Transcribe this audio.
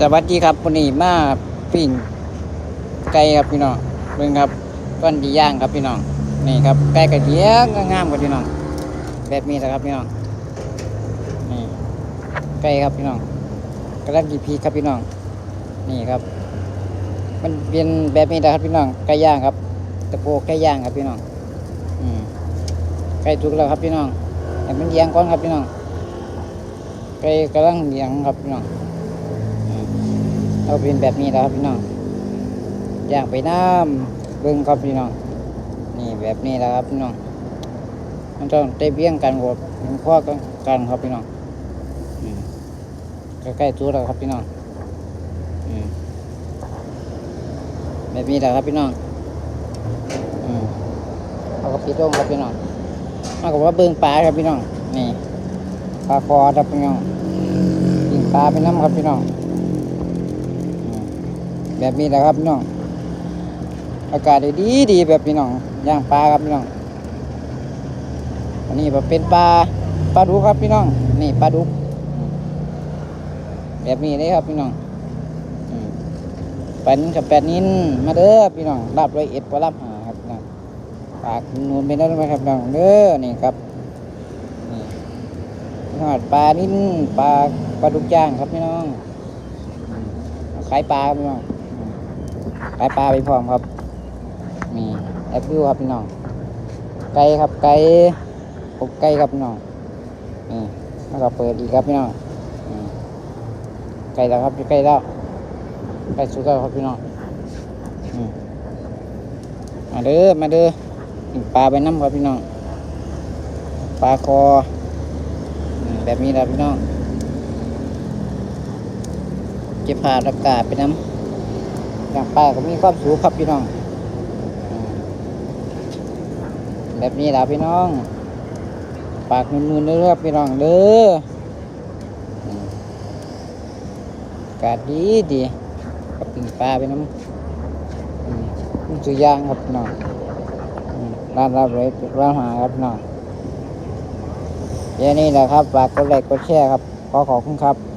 สวัสดีครับวันนี้มาปิ้งไก่ครับพี่น้องเบิ่งครับก้อนดีย่างครับพี่น้องนี่ครับไก่กระเดียงงามๆครับพี่น้องแบบนี้นะครับพี่น้องนี่ไก่ครับพี่น้องกระดับดีพีครับพี่น้อง นี่ครับ มันเป็นแบบนี้นะครับพี่น้องไก่ย่างครับตะโพกไก่ย่างครับพี่น้องอืมไก่ถูกแล้วครับพี่น้องแต่มันเลี้ยงก่อนครับพี่น้องไก่กำลังเลี้ยงครับพี่น้อง เราเป็นแบบนี้แล้วครับพี่น้องย่างไปน้ำเบิ้งครับพี่น้อง นี่แบบนี้แล้วครับพี่น้อง มันต้องได้เบี้ยงกันกดเป็นข้อกันกันครับพี่น้องอใกล้ๆตัวแล้วครับพี่น้องอแบบนี้แล้วครับพี่น้องอเอากระปิดลงครับพี่น้องมากับว่าเบิ้งปลาครับพี่น้อง นี่ปลาคอครับพี่น้องยิงปลาไปน้ำครับพี่น้อง แบบนี้แหละครับพี่น้อง อากาศดีดีแบบพี่น้องย่างปลาครับพี่น้อง อันนี้เป็นปลาปลาดุกครับพี่น้อง นี่ปลาดุก แบบนี้เลยครับพี่น้องอืมปลานินกับแปดนินมาเด้อพี่น้องรับร้อยเอ็ดปลารับหาครับพี่น้องปากนูนเป็นได้ไหมครับพี่น้องเด้อนี่ครับนี่ทอดปลานินปลาปลาดุกย่างครับพี่น้องขายปลาพี่น้อง ขาปลาไปพร้อมครับ มีแอปเปิลครับพี่น้อง ไก่ครับไก่อบไก่ครับพี่น้องนี่แล้วก็เปิดอีกครับพี่น้องไก่แล้วครับไก่แล้วไก่สุกแล้วครับพี่น้องอืมมาเด้อมาเด้อปลาไปน้ำครับพี่น้องปลาคออืมแบบนี้แหละพี่น้องเก็บผ่าอากาศไปน้ำ อย่างปาก็มีความสูงครับพี่น้อง แบบนี้แหละพี่น้อง ปากนูนๆเด้อครับพี่น้องเด้อากาศดีดีกับปิ่งปลาไปน้ำอืมมันสุดยางครับน้องร้านรับเลยร้านหาครับน้องเดี๋ยวนี้แหละครับฝากกดไลค์กดแชร์ครับ ขอขอบคุณครับ